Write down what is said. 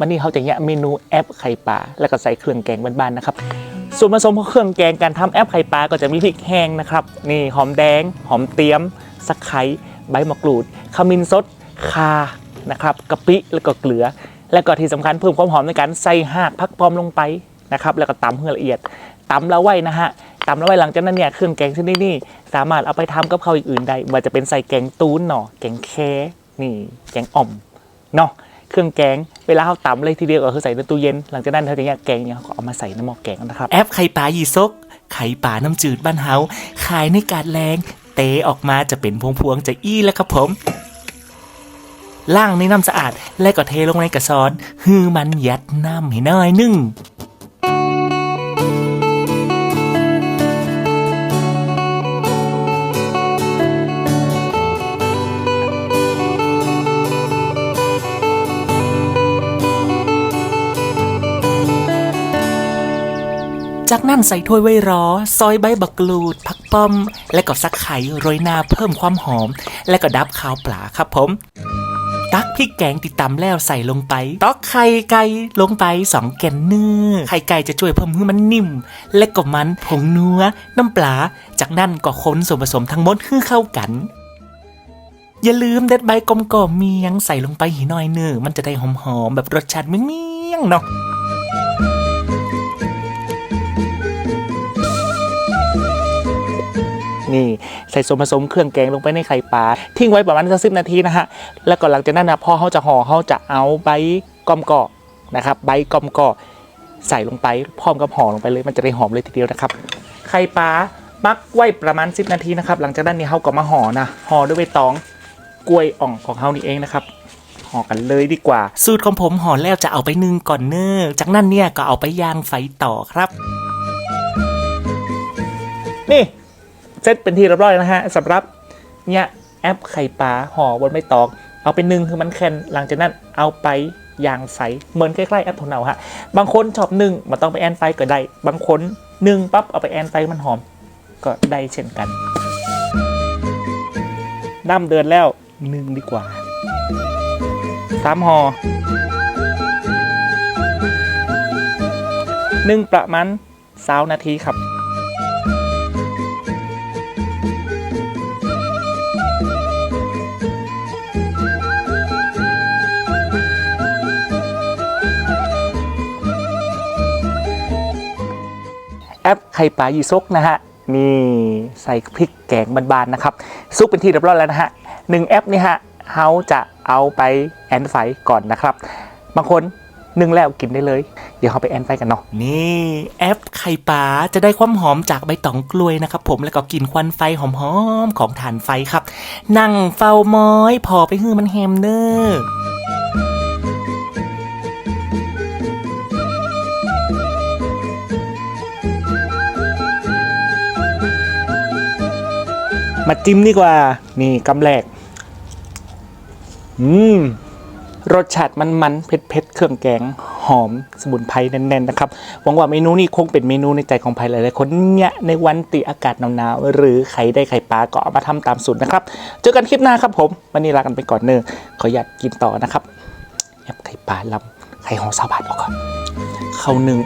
วันนี้เขาจะแยกเมนูแอปไข่ปลาแล้วก็ใส่เครื่องแกงบ้านๆนะครับ ส่วนผสมของเครื่องแกงการทำแอปไข่ปลาก็จะมีพริกแห้งนะครับ นี่หอมแดง หอมเตี๊ยมสะไคร้ใบมะกรูดขมิ้นสดคานะครับกะปิแล้วก็เกลือ แล้วก็ที่สำคัญเพิ่มความหอมในการใส่หากพักพร้อมลงไปนะครับแล้วก็ตำให้ละเอียดตำแล้วไว้นะฮะตำแล้วไว้หลังจากนั้นเนี่ยเครื่องแกงชนิดนี้สามารถเอาไปทำกับข้าวอย่างอื่นได้ว่าจะเป็นใส่แกงตูนหน่อแกงแค่นี่แกงอ่อมเนาะ เครื่องแกง เวลาเขาตำเลยทีเดียวก็คือใส่ในตู้เย็น หลังจากนั้นเขาจะแยกแกงเนี่ยเขาก็เอามาใส่ในหม้อแกงนะครับ แอปไข่ปลายีซก ไข่ปลาน้ำจืดบ้านเฮา ขายในกาดแรง เตะออกมาจะเป็นพวงๆจะอี้แล้วครับผมล่างในน้ำสะอาด แล้วก็เทลงในกระซอนฮือมันยัดน้ำให้น้อยนึ่ง จากนั้นใส่ถ้วยไว้รอ ซอยใบบักกรูด ผักป้อม และก็สักไข่โรยหน้าเพิ่มความหอม และก็ดับข้าวปลาครับผม ตักพริกแกงติดตำแล้วใส่ลงไป ตอกไข่ไก่ลงไปสองแก่นเนื้อไข่ไก่จะช่วยเพิ่มให้มันนิ่ม และก็มันผงนัวน้ำปลา จากนั้นก็คนส่วนผสมทั้งหมดให้เข้ากันอย่าลืมเด็ดใบกลมกล่อมเมียงใส่ลงไปหีหน่อยเนื้อมันจะได้หอมๆแบบรสชาติเมี่ยงๆเนาะ นี่ใส่ส่วนผสมเครื่องแกงลงไปในไข่ปลาทิ้งไว้ประมาณสักสิบนาทีนะฮะแล้วก็หลังจากนั้นนะพอเขาจะห่อเขาจะเอาใบกอมกอนะครับใบกอมกอใส่ลงไปพร้อมกับห่อลงไปเลย มันจะได้หอมเลยทีเดียวนะครับ ไข่ปลามักไว้ประมาณ 10 นาทีนะครับ หลังจากนั้นเนี่ยเขาก็มาห่อนะห่อด้วยใบตองกล้วยอ่องของเขานี่เองนะครับห่อกันเลยดีกว่า สูตรของผมห่อแล้วจะเอาไปนึ่งก่อนเนอจากนั้นเนี่ยก็เอาไปย่างไฟต่อครับ นี่ เซตเป็นที่เรียบร้อยนะฮะสำหรับเนี่ยแอปไข่ปลาห่อบนใบตองเอาเป็นนึ่งคือมันแคนหลังจากนั้นเอาไปย่างใสเหมือนใกล้ๆแอปถั่วเน่าฮะบางคนชอบนึ่งมันต้องไปแอนไฟก็ได้ บางคนนึ่งปั๊บเอาไปแอนไฟมันหอมก็ได้เช่นกันน้ำเดือนแล้วนึ่งดีกว่าสามห่อนึ่งประมาณสาวนาทีครับ แอปไข่ปลายีซกนะฮะนี่ใส่พริกแกงบานๆนะครับซุปเป็นที่เรียบร้อยแล้วนะฮะหนึ่งแอปนี่ฮะเขาจะเอาไปแอนไฟก่อนนะครับ บางคนนึ่งแล้วกินได้เลย เดี๋ยวเขาไปแอนไฟกันเนาะนี่แอปไข่ปลาจะได้ความหอมจากใบตองกล้วยนะครับผมแล้วก็กลิ่นควันไฟหอมๆของถ่านไฟครับ นั่งเฝ้ามอย พอไปฮือมันแฮมเนอร์ มาจิ้มดีกว่า นี่กำแรกอืม รสชาติมันมันๆเผ็ดเผ็ดๆเครื่องแกง หอมสมุนไพรแน่นๆนะครับ หวังว่าเมนูนี้คงเป็นเมนูในใจของใครหลายๆคนเนี่ยในวันติอากาศหนาวๆหรือใครได้ไข่ปลาก็เอามาทำตามสูตรนะครับ เจอกันคลิปหน้าครับผม วันนี้ลากันไปก่อนเนอะขออยากกินต่อนะครับแอบไข่ปลาลำไข่หอมซาบาทออกก่อนเข้าหนึ่ง